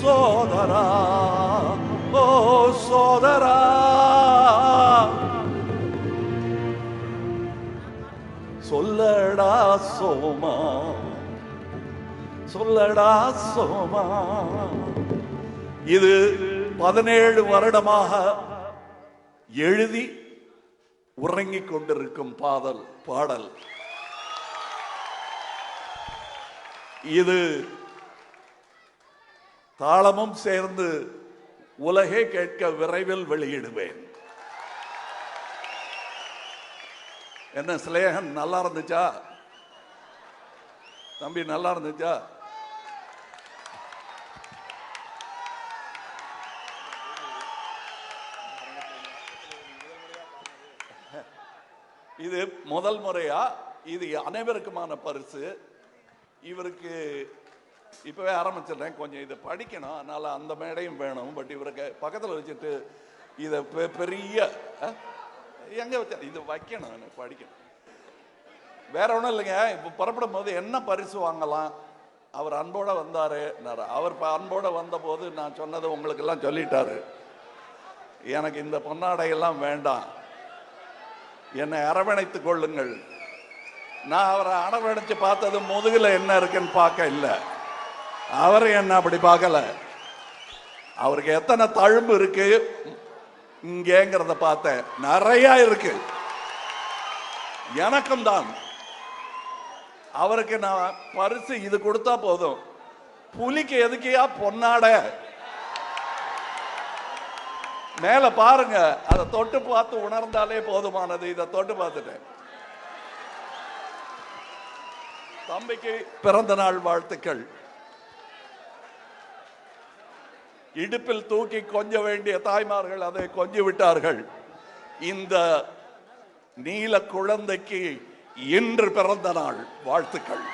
சோதரா ஓ சோதரா சொல்லடா சோமா சொல்லடா சோமா இது பதினேழு வருடமாக எழுதி உறங்கிக் கொண்டிருக்கும் பாதல் பாடல் இது தாளமும் சேர்ந்து உலகே கேட்க விரைவில் வெளியிடுவேன். என்ன சிலேகன் நல்லா இருந்துச்சா? தம்பி நல்லா இருந்துச்சா? இது முதல் முறையா? இது அனைவருக்குமான பரிசு. இவருக்கு இப்பவே ஆரம்பிச்சிடுறேன். கொஞ்சம் இதை படிக்கணும். அதனால் அந்த மேடையும் வேணும். பட் இவருக்கு பக்கத்தில் வச்சுட்டு இதை பெ- பெரிய எங்கே எங்க இதை இது வைக்கணும். எனக்கு படிக்கணும். வேற ஒன்றும் இல்லைங்க. இப்போ புறப்படும் போது என்ன பரிசு வாங்கலாம்? அவர் அன்போட வந்தார். அவர் இப்போ அன்போடு வந்தபோது நான் சொன்னதை உங்களுக்கெல்லாம் சொல்லிட்டாரு. எனக்கு இந்த பொன்னாடையெல்லாம் வேண்டாம். என்னை அரவணைத்து கொள்ளுங்கள். நான் அவரை அரவணைச்சு பார்த்தது முதுகில் என்ன இருக்குன்னு பார்க்க இல்லை. அவர் என்ன அப்படி பார்க்கல? அவருக்கு எத்தனை தழும்பு இருக்கு? இங்கேங்கிறத பார்த்தேன். நிறைய இருக்கு. எனக்கும் தான். அவருக்கு நான் பரிசு இது கொடுத்தா போதும். புலிக்கு எதுக்கியா பொன்னாட? மேல பாருங்க. அதை தொட்டு பார்த்து உணர்ந்தாலே போதுமானது. இதை தொட்டு பார்த்துட்டேன். தம்பிக்கு பிறந்த நாள் வாழ்த்துக்கள். இடுப்பில் தூக்கி கொஞ்ச வேண்டிய தாய்மார்கள் அதை கொஞ்சி விட்டார்கள். இந்த நீல குழந்தைக்கு இன்று பிறந்த நாள். வாழ்த்துக்கள்.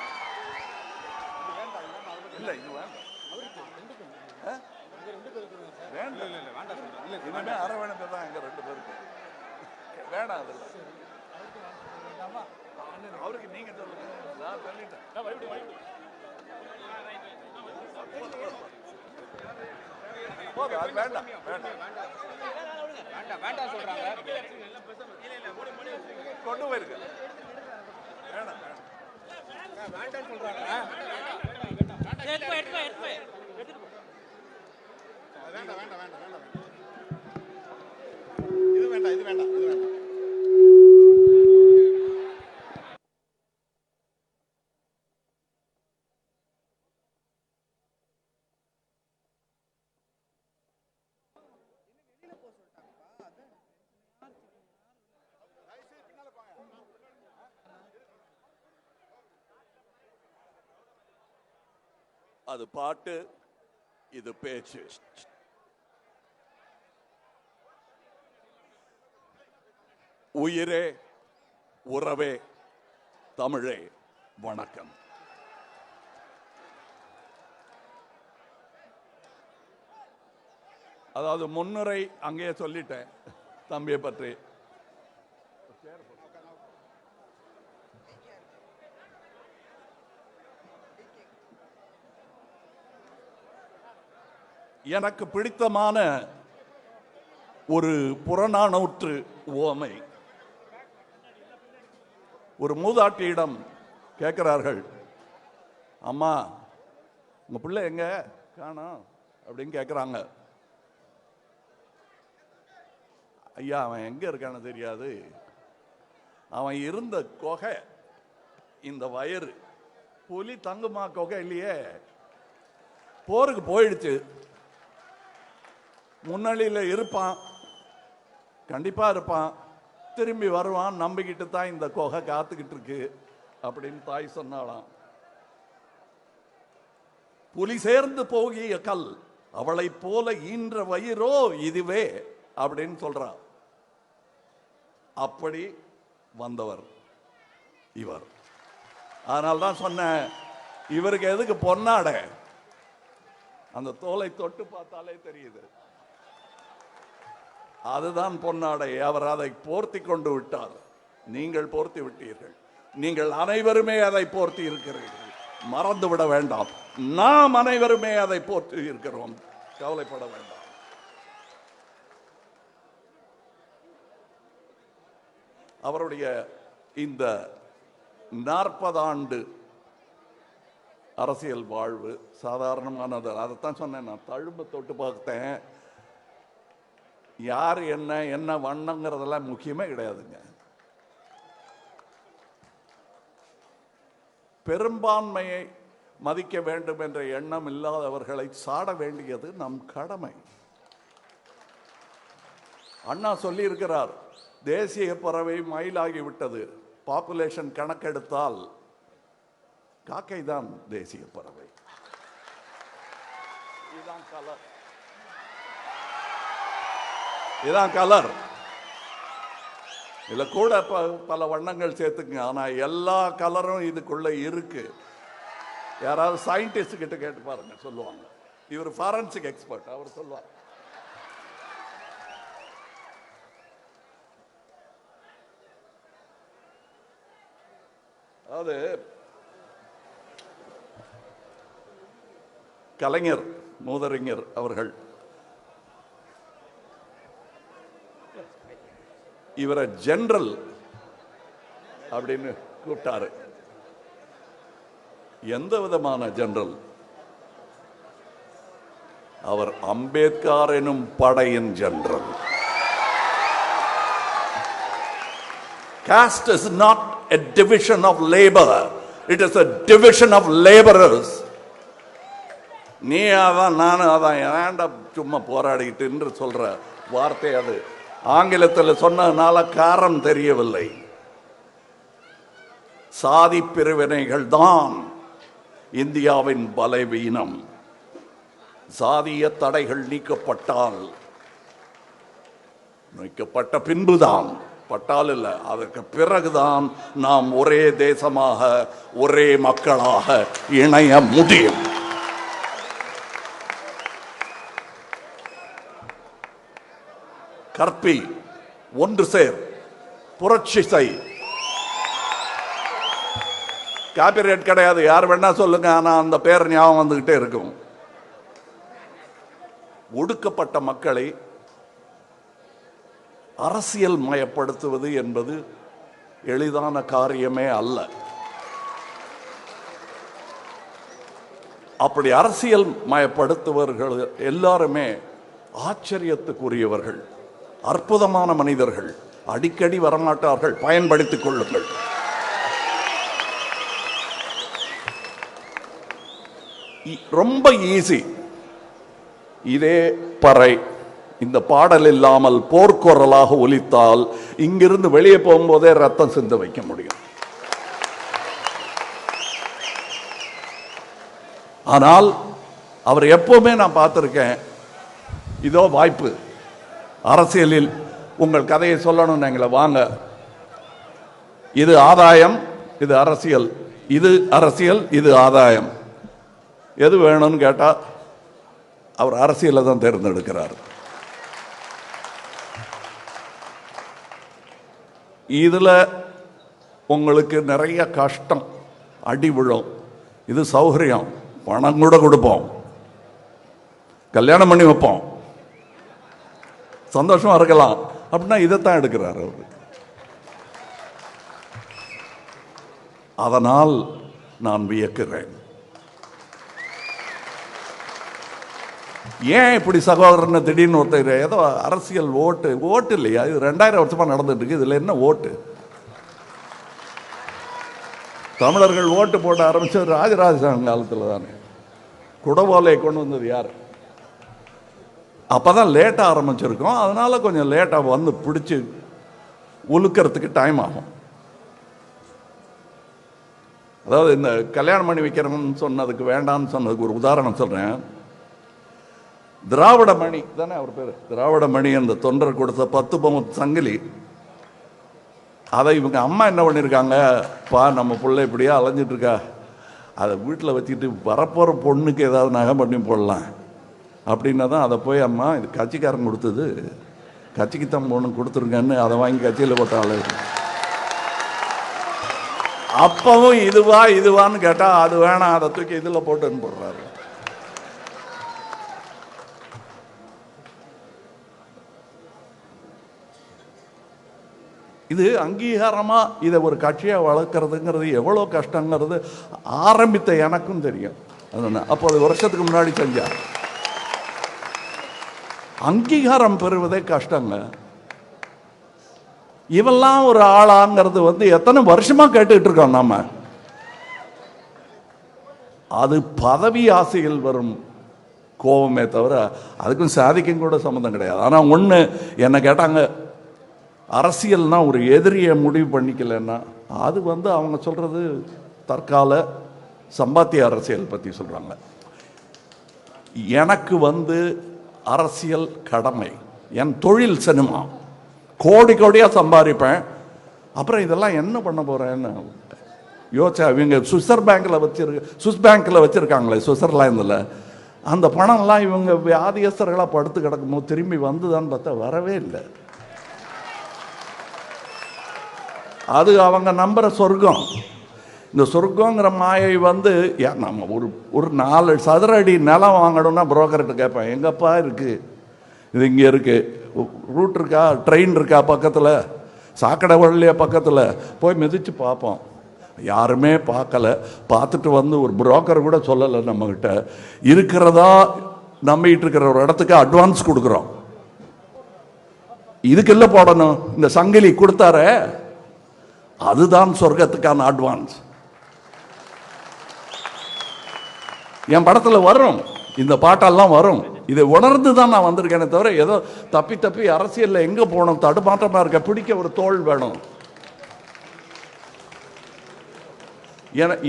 இல்ல இது வேண்டாம். இனிமே அரவணைப்பு தான் எங்க ரெண்டு பேருக்கு. வேணாம் அவருக்கு நீங்க சொல்லுங்க. நான் சொல்லிட்டேன். வேண்டாம் வேண்டாம் வேண்டாம். வேண்டாம் சொல்றாங்க கொண்டு போயிருக்க வேண்டாம் வேண்டாம் சொல்றாங்க வேண்டாம் வேண்டாம் வேண்டாம் வேண்டாம் இது வேண்டாம் இது வேண்டாம் இது வேண்டாம். அது பாட்டு இது பேச்சு. உயிரே உறவே தமிழே வணக்கம். அதாவது முன்னுரை அங்கேயே சொல்லிட்டேன் தம்பியை பற்றி. எனக்கு பிடித்தமான ஒரு புறநானூற்று ஓமை. ஒரு மூதாட்டியிடம் கேட்கிறார்கள் அம்மா உங்க பிள்ளை எங்க? காணோம். அப்படின்னு கேட்குறாங்க. ஐயா அவன் எங்க இருக்கான்னு தெரியாது. அவன் இருந்த கொகை இந்த வயறு புலி தங்குமா கொகை இல்லையே. போருக்கு போயிடுச்சு. முன்னணியில் இருப்பான். கண்டிப்பாக இருப்பான். திரும்பி வருவான். நம்பிக்கிட்டு தான் இந்த கொகை காத்துக்கிட்டு இருக்கு அப்படின்னு தாய் சொன்னாலாம் புலி சேர்ந்து போகிய கல் அவளைப் போல ஈன்ற வயிறோ இதுவே அப்படின்னு சொல்றான் அப்படி வந்தவர் இவர். அதனால தான் சொன்னேன் இவருக்கு எதுக்கு பொன்னாடை? அந்த தோலை தொட்டு பார்த்தாலே தெரியுது. அதுதான் பொன்னாடை. அவர் அதை போர்த்தி கொண்டு விட்டார். நீங்கள் போர்த்தி விட்டீர்கள். நீங்கள் அனைவருமே அதை போர்த்தி இருக்கிறீர்கள். மறந்துவிட வேண்டாம். நாம் அனைவருமே அதை போர்த்தி இருக்கிறோம். கவலைப்பட வேண்டாம். அவருடைய இந்த நாற்பது ஆண்டு அரசியல் வாழ்வு சாதாரணமானது. அதைத்தான் சொன்னேன் நான். தழும்பு தொட்டு பார்த்தேன் யார் என்ன என்ன வண்ணங்கிறதெல்லாம் முக்கியமே கிடையாதுங்க. பெரும்பான்மையை மதிக்க வேண்டும் என்ற எண்ணம் இல்லாதவர்களை சாட வேண்டியது நம் கடமை. அண்ணா சொல்லியிருக்கிறார் தேசிய பறவை மயிலாகிவிட்டது பாப்புலேஷன் கணக்கெடுத்தால் காக்கை தான் தேசிய பறவை. இதுதான் கலர் இதான் கலர். இதில் கூட ப- பல வண்ணங்கள் சேர்த்துக்குங்க. ஆனால் எல்லா கலரும் இதுக்குள்ளே இருக்கு. யாராவது சயின்டிஸ்ட் கிட்ட கேட்டு பாருங்க சொல்லுவாங்க. இவர் ஃபாரன்சிக் எக்ஸ்பர்ட் அவர் சொல்லுவார். அதாவது கலைஞர் மூதறிஞர் அவர்கள் இவரை ஜென்ரல் அப்படின்னு கூப்பிட்டாரு எந்த விதமான ஜெனரல் அவர் அம்பேத்கர் எனும் படையின் general Caste is not a division of labor. It is a division of laborers. நீ அதான் நானும் அதான் ஏன்டா சும்மா போராடிக்கிட்டு என்று சொல்ற வார்த்தை அது ஆங்கிலத்தில் சொன்னதுனால காரம் தெரியவில்லை. சாதி பிரிவினைகள் தான் இந்தியாவின் பலவீனம். சாதிய தடைகள் நீக்கப்பட்டால் நீக்கப்பட்ட பின்புதான் பட்டால் இல்லை அதற்கு பிறகுதான் நாம் ஒரே தேசமாக ஒரே மக்களாக இணைய முடியும். கற்பி ஒன்று சேர் புரட்சி செய். காப்பிரைட் கிடையாது யார் வேணா சொல்லுங்க ஆனால் அந்த பேர் ஞாபகம் வந்துகிட்டே இருக்கும். ஒடுக்கப்பட்ட மக்களை அரசியல் மயப்படுத்துவது என்பது எளிதான காரியமே அல்ல. அப்படி அரசியல் மயப்படுத்துவர்கள் எல்லாருமே ஆச்சரியத்துக்குரியவர்கள். அற்புதமான மனிதர்கள். அடிக்கடி வரமாட்டார்கள். பயன்படுத்திக் கொள்ளுங்கள். இ- ரொம்ப ஈஸி இதே பறை. இந்த பாடல் இல்லாமல் போர்க்குரலாக ஒலித்தால் இங்கிருந்து வெளியே போகும்போதே ரத்தம் சிந்த வைக்க முடியும். ஆனால் அவர் எப்பவுமே நான் பார்த்துருக்கேன். இதோ வாய்ப்பு. அரசியலில் உங்கள் கதையை சொல்லணும்னு எங்களை வாங்க. இது ஆதாயம் இது அரசியல். இது அரசியல் இது ஆதாயம். எது வேணும்னு கேட்டால் அவர் அரசியலை தான் தேர்ந்தெடுக்கிறார். இதில் உங்களுக்கு நிறைய கஷ்டம். அடி விழும். இது சௌகரியம். பணம் கூட கொடுப்போம். கல்யாணம் பண்ணி வைப்போம். சந்தோஷமா இருக்கலாம். அப்படின்னா இதைத்தான் எடுக்கிறார் அவர். அதனால் நான் வியக்கிறேன். ஏன் இப்படி சகோதரனை திடீர்னு ஒருத்தர் ஏதோ அரசியல் ஓட்டு ஓட்டு இல்லையா? இது ரெண்டாயிரம் வருஷமா நடந்துட்டு இருக்கு. இதுல என்ன ஓட்டு? தமிழர்கள் ஓட்டு போட ஆரம்பிச்சது ராஜராஜ சோழன் தானே. குடவோலையை கொண்டு வந்தது யாரு? அப்போ தான் லேட்டாக ஆரம்பிச்சிருக்கோம். அதனால் கொஞ்சம் லேட்டாக வந்து பிடிச்சி உழுக்கிறதுக்கு டைம் ஆகும். அதாவது இந்த கல்யாணம் பண்ணி வைக்கிறோம்னு சொன்னதுக்கு வேண்டாம்னு சொன்னதுக்கு ஒரு உதாரணம் சொல்கிறேன் திராவிட மணி தானே அவர் பேர்? திராவிட மணி அந்த தொண்டர் கொடுத்த பத்து பவுன் சங்கிலி. அதை இவங்க அம்மா என்ன பண்ணியிருக்காங்க பா நம்ம பிள்ளை இப்படியே அலைஞ்சிட்ருக்கா அதை வீட்டில் வச்சுக்கிட்டு வரப்போகிற பொண்ணுக்கு ஏதாவது நகை பண்ணி போடலாம். அப்படின்னா தான் அதை போய் அம்மா இது கட்சிக்காரன் கொடுத்தது. கட்சிக்கு தான் பொண்ணு கொடுத்துருங்கன்னு அதை வாங்கி கட்சியில் போட்ட ஆளு. அப்பவும் இதுவா இதுவான்னு கேட்டால் அது வேணாம் அதை தூக்கி இதில் போட்டுன்னு போடுறாரு. இது அங்கீகாரமாக இதை ஒரு கட்சியாக வளர்க்குறதுங்கிறது எவ்வளோ கஷ்டங்கிறது ஆரம்பித்த எனக்கும் தெரியும். அது அப்போது வருஷத்துக்கு முன்னாடி செஞ்சார். அங்கீகாரம் பெறுவதே கஷ்டங்க. இவெல்லாம் ஒரு ஆளாங்கிறது வந்து எத்தனை வருஷமா கேட்டுக்கிட்டு இருக்கோம் நாம. அது பதவி ஆசையில் வரும் கோபமே தவிர அதுக்கும் சாதிக்கும் கூட சம்மந்தம் கிடையாது. ஆனால் ஒன்று என்னை கேட்டாங்க அரசியல்னா ஒரு எதிரியை முடிவு பண்ணிக்கலன்னா அது வந்து அவங்க சொல்றது தற்கால சம்பாத்திய அரசியல் பற்றி சொல்கிறாங்க எனக்கு வந்து அரசியல் கடமை. என் தொழில் சினிமா. கோடி கோடியாக சம்பாதிப்பேன். அப்புறம் இதெல்லாம் என்ன பண்ண போகிறேன்னு யோசிச்சா இவங்க சுவிசர் பேங்கில் வச்சிருக்க சுவிஸ் பேங்கில் வச்சுருக்காங்களே சுவிட்சர்லாந்தில். அந்த பணம்லாம் இவங்க வியாதியஸ்தர்களாக படுத்து கிடக்கும்போது திரும்பி வந்துதான்னு பார்த்தா வரவே இல்லை. அது அவங்க நம்புற சொர்க்கம். இந்த சொர்க்கங்கிற மாயை வந்து ஏன் நம்ம ஒரு ஒரு நாலு சதுர அடி நிலம் வாங்கணும்னா புரோக்கர்கிட்ட கேட்பேன் எங்கப்பா இருக்குது இது இங்கே இருக்குது ரூட் இருக்கா? ட்ரெயின் இருக்கா பக்கத்தில்? சாக்கடை வழியா பக்கத்தில்? போய் மிதிச்சு பார்ப்போம். யாருமே பார்க்கல. பார்த்துட்டு வந்து ஒரு புரோக்கர் கூட சொல்லலை நம்மக்கிட்ட இருக்கிறதா நம்பிக்கிட்டு இருக்கிற ஒரு இடத்துக்கு அட்வான்ஸ் கொடுக்குறோம். இதுக்கு இல்லை போடணும்? இந்த சங்கிலி கொடுத்தாரே? அதுதான் சொர்க்கத்துக்கான அட்வான்ஸ் என் படத்தில் வரும். இந்த பாட்டெல்லாம் வரும். இதை உணர்ந்து தான் நான் வந்திருக்கேனே தவிர ஏதோ தப்பி தப்பி அரசியலில் எங்கே போகணும் தடுமாற்றமாக இருக்க பிடிக்க ஒரு தோல் வேணும்.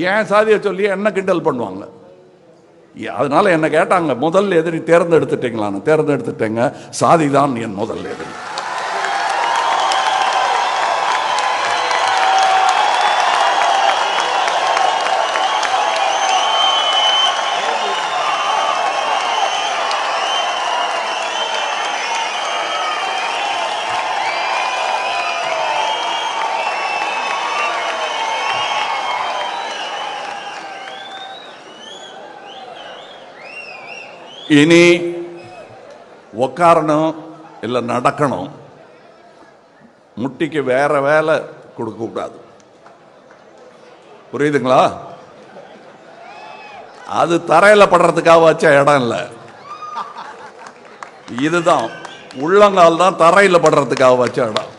ஏன் சாதியை சொல்லி என்ன கிண்டல் பண்ணுவாங்க? அதனால என்ன கேட்டாங்க முதல் எதிரி தேர்ந்தெடுத்துட்டீங்களான்னு. தேர்ந்தெடுத்துட்டேங்க. சாதி தான் என் முதல் எதிரி. இனி உக்காரணும் இல்லை நடக்கணும் முட்டிக்கு வேற வேலை கொடுக்கக்கூடாது புரியுதுங்களா அது தரையில் படுறதுக்காக வச்ச இடம் இல்லை இதுதான் உள்ளங்கால் தான் தரையில் படுறதுக்காக வச்ச இடம்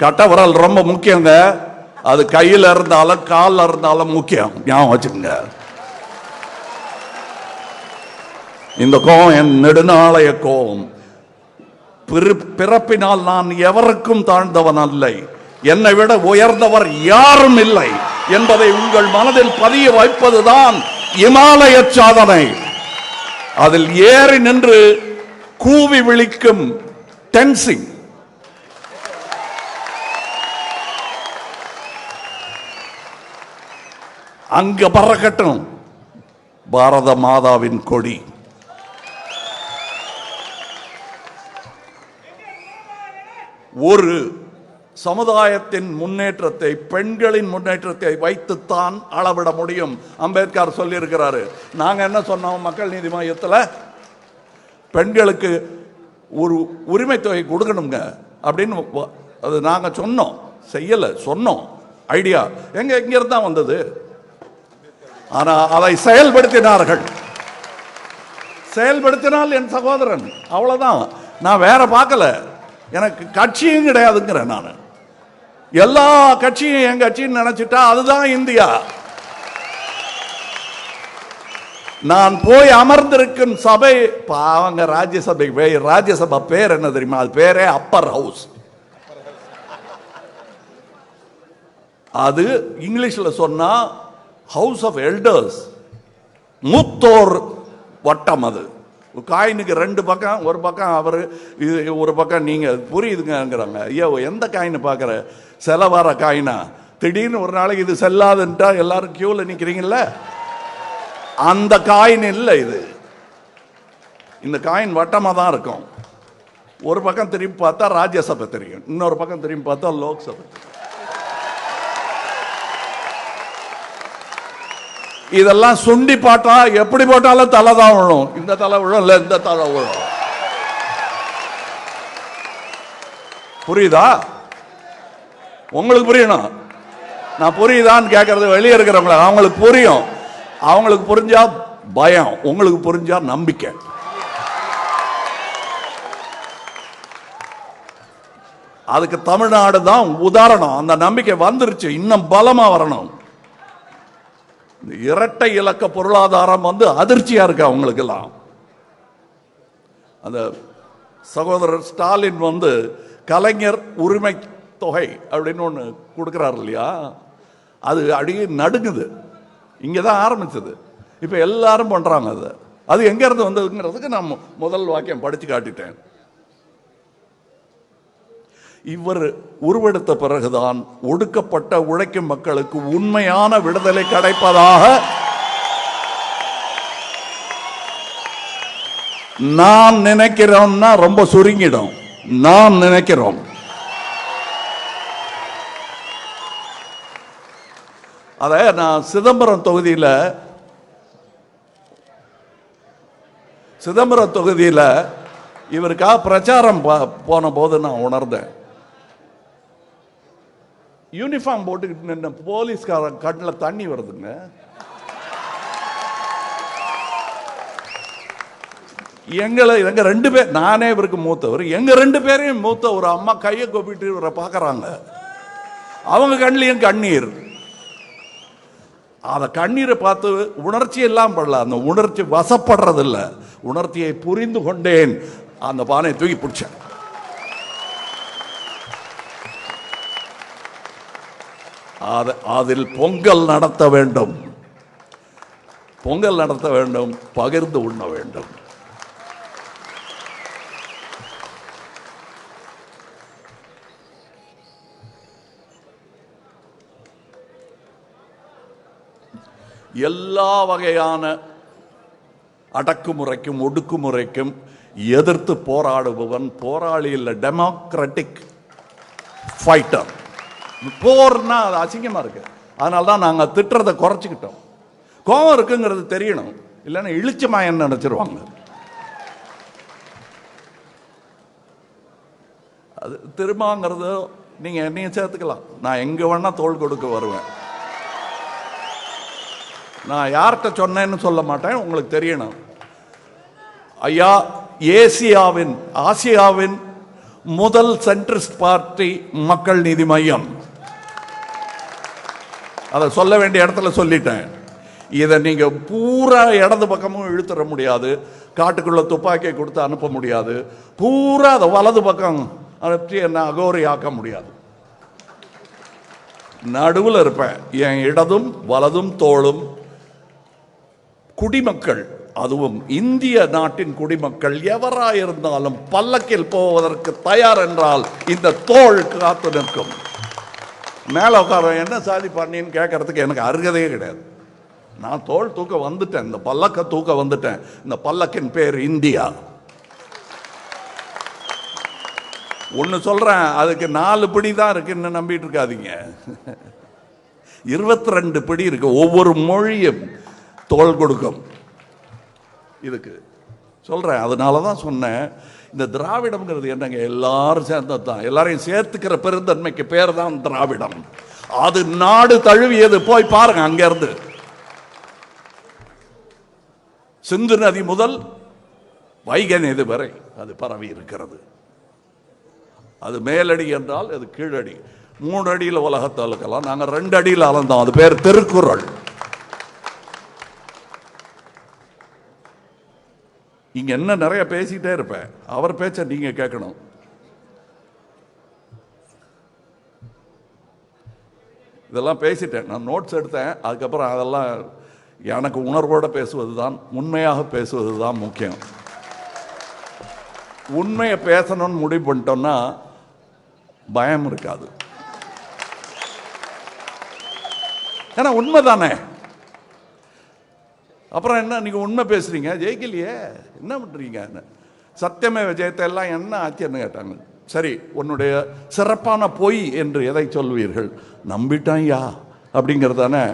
கட்டவரால் ரொம்ப முக்கியங்க அது கையில் இருந்தாலும் காலில் இருந்தாலும் முக்கியம் ஞாபகம் வச்சுக்கோங்க இந்த கோபம் என் நெடுநாளைய கோபம் பிறப்பினால் நான் எவருக்கும் தாழ்ந்தவன் அல்லை. என்னை விட உயர்ந்தவர் யாரும் இல்லை என்பதை உங்கள் மனதில் பதிய வைப்பதுதான் இமாலய சாதனை. அதில் ஏறி நின்று கூவி விழிக்கும் டென்சிங். அங்க பறக்கட்டும் பாரத மாதாவின் கொடி. ஒரு சமுதாயத்தின் முன்னேற்றத்தை பெண்களின் முன்னேற்றத்தை வைத்துத்தான் அளவிட முடியும். அம்பேத்கர் சொல்லியிருக்கிறாரு. நாங்கள் என்ன சொன்னோம் மக்கள் நீதி மையத்தில்? பெண்களுக்கு ஒரு உரிமை தொகை கொடுக்கணுங்க அப்படின்னு அது நாங்கள் சொன்னோம். செய்யலை சொன்னோம். ஐடியா. எங்க எங்கிருந்து தான் வந்தது. ஆனால் அதை செயல்படுத்தினார்கள். செயல்படுத்தினால் என் சகோதரன். அவ்வளோதான் நான் வேற பார்க்கல. எனக்கு கட்சியும் கிடையாதுங்கிறேன் நான். எல்லா கட்சியும் என் கட்சின்னு நினைச்சிட்டா அதுதான் இந்தியா. நான் போய் அமர்ந்திருக்கும் சபை பாவங்க ராஜ்யசபை போய் ராஜ்யசபா பேர் என்ன தெரியுமா? அது பேரே அப்பர் ஹவுஸ். அது இங்கிலீஷ்ல சொன்னா ஹவுஸ் ஆஃப் எல்டர்ஸ். மூத்தோர் வட்டம் அது. காயினுக்கு ரெண்டு பக்கம் ஒரு பக்கம் அவர் இது ஒரு பக்கம் நீங்கள் புரியுதுங்கிறாங்க ஐயோ எந்த காயின் பார்க்குற? செலவார காயினா? திடீர்னு ஒரு நாளைக்கு இது செல்லாதுன்ட்டா எல்லாரும் கியூவில் நிற்கிறீங்கல்ல அந்த காயின் இல்லை இது. இந்த காயின் வட்டமாக தான் இருக்கும். ஒரு பக்கம் திரும்பி பார்த்தா ராஜ்யசபை தெரியும். இன்னொரு பக்கம் திரும்பி பார்த்தா லோக்சபை இதெல்லாம் சுண்டி பாட்டா எப்படி போட்டாலும் தலை தான் விழும். இந்த தலை விழும் இல்லை இந்த தலை விழும். புரியுதா? உங்களுக்கு புரியணும். நான் புரியுதான்னு கேட்கறது வெளியே இருக்கிறவங்கள அவங்களுக்கு புரியும். அவங்களுக்கு புரிஞ்சா பயம் உங்களுக்கு புரிஞ்சா நம்பிக்கை. அதுக்கு தமிழ்நாடு தான் உதாரணம். அந்த நம்பிக்கை வந்துருச்சு. இன்னும் பலமா வரணும். இந்த இரட்டை இலக்க பொருளாதாரம் வந்து அதிர்ச்சியாக இருக்கு அவங்களுக்கெல்லாம். அந்த சகோதரர் ஸ்டாலின் வந்து கலைஞர் உரிமை தொகை அப்படின்னு ஒன்று கொடுக்குறாரு இல்லையா? அது அடியே நடுங்குது. இங்கே தான் ஆரம்பிச்சது. இப்போ எல்லாரும் பண்ணுறாங்க அது. அது எங்கேருந்து வந்ததுங்கிறதுக்கு நான் முதல் வாக்கியம் படித்து காட்டிட்டேன். இவர் உருவெடுத்த பிறகுதான் ஒடுக்கப்பட்ட உழைக்கும் மக்களுக்கு உண்மையான விடுதலை கிடைப்பதாக நாம் நினைக்கிறோம்னா ரொம்ப சுருங்கிடும். நாம் நினைக்கிறோம். அத நான் சிதம்பரம் தொகுதியில் சிதம்பரம் தொகுதியில் இவருக்காக பிரச்சாரம் போன போது நான் உணர்ந்தேன். யூனிஃபார்ம் போட்டுக்கிட்டு நின்ன போலீஸ்காரன் கண்ணில் தண்ணி வருதுங்க. எங்களை எங்க ரெண்டு பேர் நானே இவருக்கு மூத்தவர். எங்க ரெண்டு பேரையும் மூத்த ஒரு அம்மா கையை கொப்பிட்டு இவரை பார்க்கறாங்க. அவங்க கண்ணிலையும் கண்ணீர். அந்த கண்ணீரை பார்த்து உணர்ச்சி எல்லாம் படல. அந்த உணர்ச்சி வசப்படுறதில்ல. உணர்ச்சியை புரிந்து கொண்டேன். அந்த பானையை தூக்கி பிடிச்சேன். அது- அதில் பொங்கல் நடத்த வேண்டும். பொங்கல் நடத்த வேண்டும் பகிர்ந்து உண்ண வேண்டும். எல்லா வகையான அடக்குமுறைக்கும் ஒடுக்குமுறைக்கும் எதிர்த்து போராடுபவன் போராளி இல்லை டெமோக்ராட்டிக் ஃபைட்டர் போர்னா அது அசிங்கமாக இருக்கு. அதனால தான் நாங்கள் திட்டுறதை குறைச்சிக்கிட்டோம். கோவம் இருக்குங்கிறது தெரியணும். இல்லைன்னா இழிச்சமாயன்னு நினச்சிருவாங்க. அது திரும்பங்கிறது நீங்கள் என்னையும் சேர்த்துக்கலாம். நான் எங்கே வேணால் தோல் கொடுக்க வருவேன். நான் யார்கிட்ட சொன்னேன்னு சொல்ல மாட்டேன். உங்களுக்கு தெரியணும். ஐயா ஏசியாவின் ஆசியாவின் முதல் சென்ட்ரிஸ்ட் பார்ட்டி மக்கள் நீதி மையம். அதை சொல்ல வேண்டிய இடத்துல சொல்லிட்டேன். இதை நீங்கள் பூரா இடது பக்கமும் இழுத்துற முடியாது. காட்டுக்குள்ள துப்பாக்கியை கொடுத்து அனுப்ப முடியாது. பூரா அதை வலது பக்கம் அனுப்பிச்சு என்ன அகோரி ஆக்க முடியாது. நடுவில் இருப்பேன். என் இடதும் வலதும் தோளும் குடிமக்கள் அதுவும் இந்திய நாட்டின் குடிமக்கள் எவராயிருந்தாலும் பல்லக்கில் போவதற்கு தயார் என்றால் இந்த தோள் காத்து நிற்கும். மேலே உட்கார என்ன சாதி பண்ணின்னு கேட்கறதுக்கு எனக்கு அருகதையே கிடையாது. நான் தோல் தூக்க வந்துட்டேன். இந்த பல்லக்க தூக்க வந்துட்டேன். இந்த பல்லக்கின் பேர் இந்தியா. ஒன்று சொல்கிறேன் அதுக்கு நாலு பிடி தான் இருக்குன்னு நம்பிட்டு இருக்காதீங்க. இருபத்தி ரெண்டு பிடி இருக்கு. ஒவ்வொரு மொழியும் தோல் கொடுக்கும். இதுக்கு சொல்கிறேன் அதனால தான் சொன்னேன். இந்த திராவிடம்ங்கிறது என்னங்க? எல்லாரும் சேர்ந்தது தான் எல்லாரையும் சேர்த்துக்கிற பெருந்தன்மைக்கு பேர் தான் திராவிடம். அது நாடு தழுவியது. போய் பாருங்க அங்க இருந்து சிந்து நதி முதல் வைகை நதி வரை அது பரவி இருக்கிறது. அது மேலடி என்றால் அது கீழடி. மூணு அடியில் உலகத்தை அளக்கலாம் நாங்கள் ரெண்டு அடியில் அளந்தோம். அது பேர் திருக்குறள். இங்க என்ன நிறைய பேசிட்டே இருப்பேன். அவர் பேச்ச நீங்க கேட்கணும். இதெல்லாம் பேசிட்டேன். நான் நோட்ஸ் எடுத்தேன். அதுக்கப்புறம் அதெல்லாம் எனக்கு உணர்வோட பேசுவது தான் உண்மையாக பேசுவது தான் முக்கியம். உண்மையை பேசணும்னு முடிவு பண்ணிட்டோம்னா பயம் இருக்காது. ஏன்னா உண்மை தானே அப்புறம் என்ன நீங்கள் உண்மை பேசுறீங்க? ஜெயிக்கலையே. என்ன பண்றீங்க? சத்தியமே விஜயத்தை எல்லாம் என்ன ஆச்சுன்னு கேட்டாங்க. சரி உன்னுடைய சிறப்பான பொய் என்று எதை சொல்வீர்கள்? நம்பிட்டான் யா அப்படிங்கிறது தானே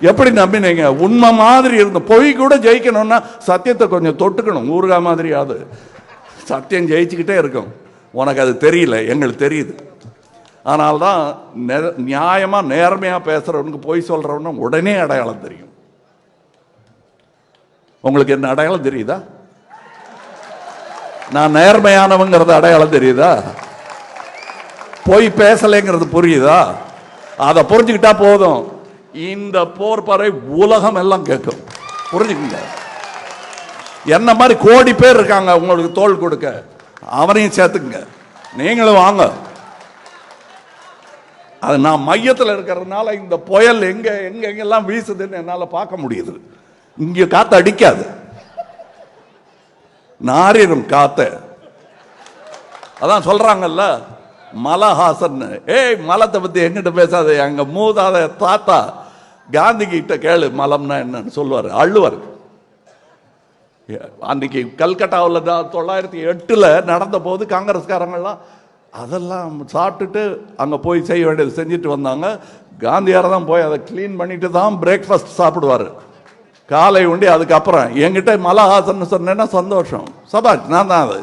எப்படி நம்பினீங்க? உண்மை மாதிரி இருந்த பொய் கூட ஜெயிக்கணும்னா சத்தியத்தை கொஞ்சம் தொட்டுக்கணும். ஊருகா மாதிரியாவது சத்தியம் ஜெயிச்சுக்கிட்டே இருக்கும். உனக்கு அது தெரியல எங்களுக்கு தெரியுது. அதனால்தான் நெ- நியாயமாக நேர்மையாக பேசுகிறவனுக்கு பொய் சொல்கிறவனும் உடனே அடையாளம் தெரியும். உங்களுக்கு என்ன அடையாளம் தெரியுதா? நான் நேர்மையானவங்கிறது அடையாளம் தெரியுதா? போய் பேசலைங்கிறது புரியுதா? அதை புரிஞ்சுக்கிட்டா போதும். இந்த போர் பறை உலகம் எல்லாம் கேட்கும். புரிஞ்சுக்கங்க? என்ன மாதிரி கோடி பேர் இருக்காங்க உங்களுக்கு தோல் கொடுக்க? அவனையும் சேர்த்துக்குங்க. நீங்களும் வாங்க. அது நான் மையத்தில் இருக்கிறதுனால இந்த புயல் எங்க எங்க எங்கெல்லாம் வீசுதுன்னு என்னால் பார்க்க முடியுது. இங்க காத்து அடிக்காது. நாரிடும் காத்த. அதான் சொல்றாங்கல்ல மலஹாசன் ஏய் மலத்தை பத்தி எங்கிட்ட பேசாத எங்க மூதாத தாத்தா காந்தி கிட்ட கேளு மலம்னா என்னன்னு சொல்லுவார் அள்ளுவார் அன்னைக்கு கல்கட்டாவில் தொள்ளாயிரத்தி எட்டில் நடந்த போது காங்கிரஸ்காரங்கள்லாம் அதெல்லாம் சாப்பிட்டுட்டு அங்கே போய் செய்ய வேண்டியது செஞ்சுட்டு வந்தாங்க. காந்தியார் தான் போய் அதை க்ளீன் பண்ணிட்டு தான் பிரேக்ஃபாஸ்ட் சாப்பிடுவார். காலை உண்டி அதுக்கப்புறம். என்கிட்ட மலஹாசன் சொன்னேன்னா சந்தோஷம். சபாஷ் நான் தான் அது.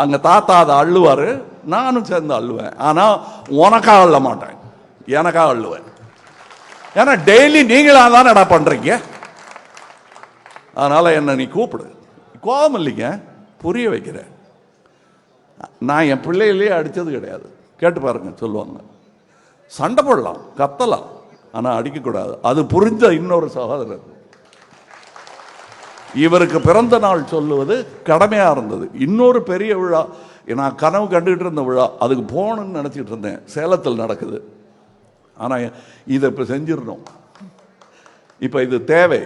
அங்கே தாத்தா அதை அள்ளுவார். நானும் சேர்ந்து அள்ளுவேன். ஆனால் உனக்கா அள்ள மாட்டேன். எனக்காக அள்ளுவேன். ஏன்னா டெய்லி நீங்களா தானடா பண்ணுறீங்க அதனால் என்னை நீ கூப்பிடு. கோபம் இல்லைங்க. புரிய வைக்கிறேன் நான் என் பிள்ளையிலேயே அடித்தது கிடையாது. கேட்டு பாருங்க சொல்லுவாங்க. சண்டை போடலாம் கத்தலாம். ஆனால் அடிக்கக்கூடாது. அது புரிஞ்ச இன்னொரு சகோதரர். இவருக்கு பிறந்த நாள் சொல்லுவது கடமையாக இருந்தது. இன்னொரு பெரிய விழா நான் கனவு கண்டுகிட்டு இருந்த விழா அதுக்கு போகணும்னு நினச்சிட்டு இருந்தேன். சேலத்தில் நடக்குது. ஆனால் இதை இப்போ செஞ்சிடணும். இப்போ இது தேவை.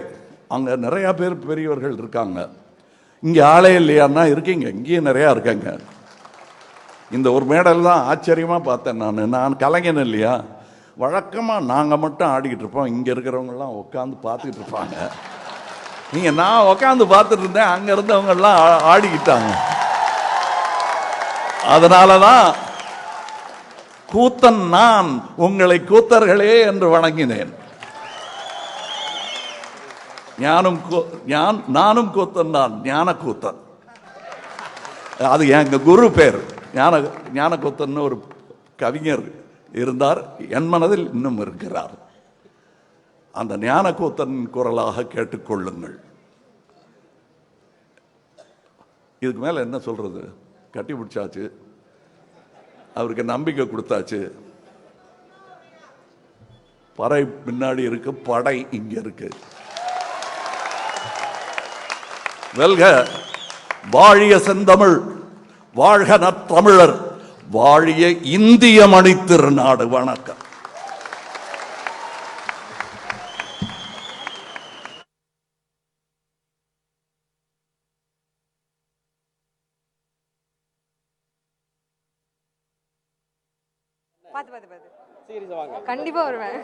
அங்கே நிறையா பேர் பெரியவர்கள் இருக்காங்க. இங்கே ஆளே இல்லையான்னா இருக்கீங்க. இங்கேயும் நிறையா இருக்காங்க. இந்த ஒரு மேடல் தான் ஆச்சரியமாக பார்த்தேன் நான். நான் கலைஞன் இல்லையா? வழக்கமாக நாங்கள் மட்டும் ஆடிக்கிட்டு இருப்போம். இங்கே இருக்கிறவங்கெல்லாம் உட்காந்து பார்த்துக்கிட்டு இருப்பாங்க. நீங்கள் நான் உட்காந்து பார்த்துட்டு இருந்தேன் அங்கே இருந்தவங்கெல்லாம் ஆ- ஆடிக்கிட்டாங்க. அதனால தான் கூத்தன் நான் உங்களை கூத்தர்களே என்று வணங்கினேன். ஞானும் கூ- ஞான் நானும் கூத்தன் தான் ஞான கூத்தன் அது எங்க குரு பேர். ஞான ஞான கூத்தன் ஒரு கவிஞர் இருந்தார். என் மனதில் இன்னும் இருக்கிறார். அந்த ஞான கூத்தன் குரலாக கேட்டுக்கொள்ளுங்கள். இதுக்கு மேல என்ன சொல்றது? கட்டி பிடிச்சாச்சு. அவருக்கு நம்பிக்கை கொடுத்தாச்சு. பறை பின்னாடி இருக்கு படை இங்க இருக்கு. வெல்க வாழிய செந்தமிழ் வாழ்க நற்றமிழர் வாழிய இந்திய மணித்திருநாடு. வணக்கம் பாத்து பாத்து பாத்து கண்டிப்பா வருவேன்.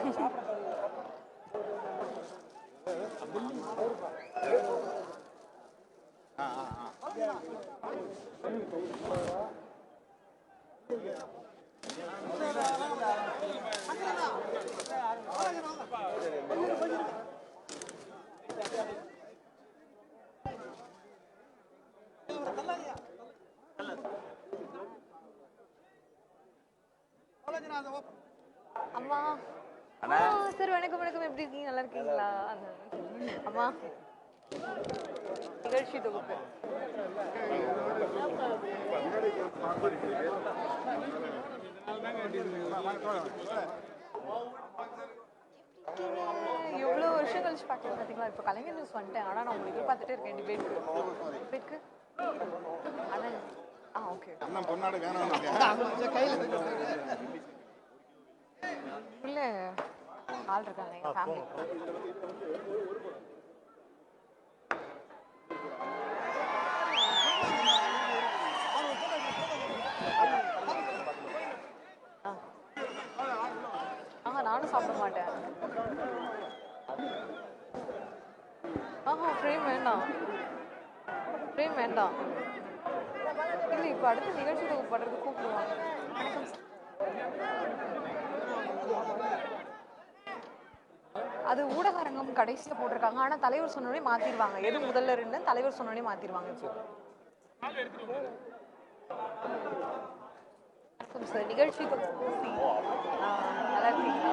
அம்மா. அம்மா சார் வணக்கம் வணக்கம். எப்படி இருக்கீங்க? நல்லா இருக்கீங்களா? அம்மா. நிகழ்ச்சி தொகுப்பு. எவ்வளோ வருஷம் கழிச்சு பார்க்குறேன் பார்த்தீங்களா? இப்போ கலைஞர் நியூஸ் வந்துட்டேன். ஆனால் நான் உங்களுக்கு பார்த்துட்டே இருக்கேன். டிபேட்க்கு டிபேட்க்கு அதான் ஆ ஓகே அண்ணன் பொன்னாடு வேணும் இல்லை. ஆள் இருக்காங்க எங்கள் ஃபேமிலி ஆஹா நானும் சாப்பிட மாட்டேன். ஆஹா ஃப்ரேம் வேண்டாம். ஃப்ரேம் வேண்டாம். இல்லை இப்போ அடுத்த நிகழ்ச்சி தொகுப்பு பண்ணுறது கூப்பிடுவாங்க. வணக்கம் சார் அது ஊடக அரங்கம் கடைசியில் போட்டிருக்காங்க. ஆனால் தலைவர் சொன்னோடனே மாற்றிடுவாங்க எது முதல்ல இருந்து தலைவர் சொன்னோடனே மாற்றிடுவாங்க இப்போ சார். நிகழ்ச்சி நல்லா இருக்கீங்களா?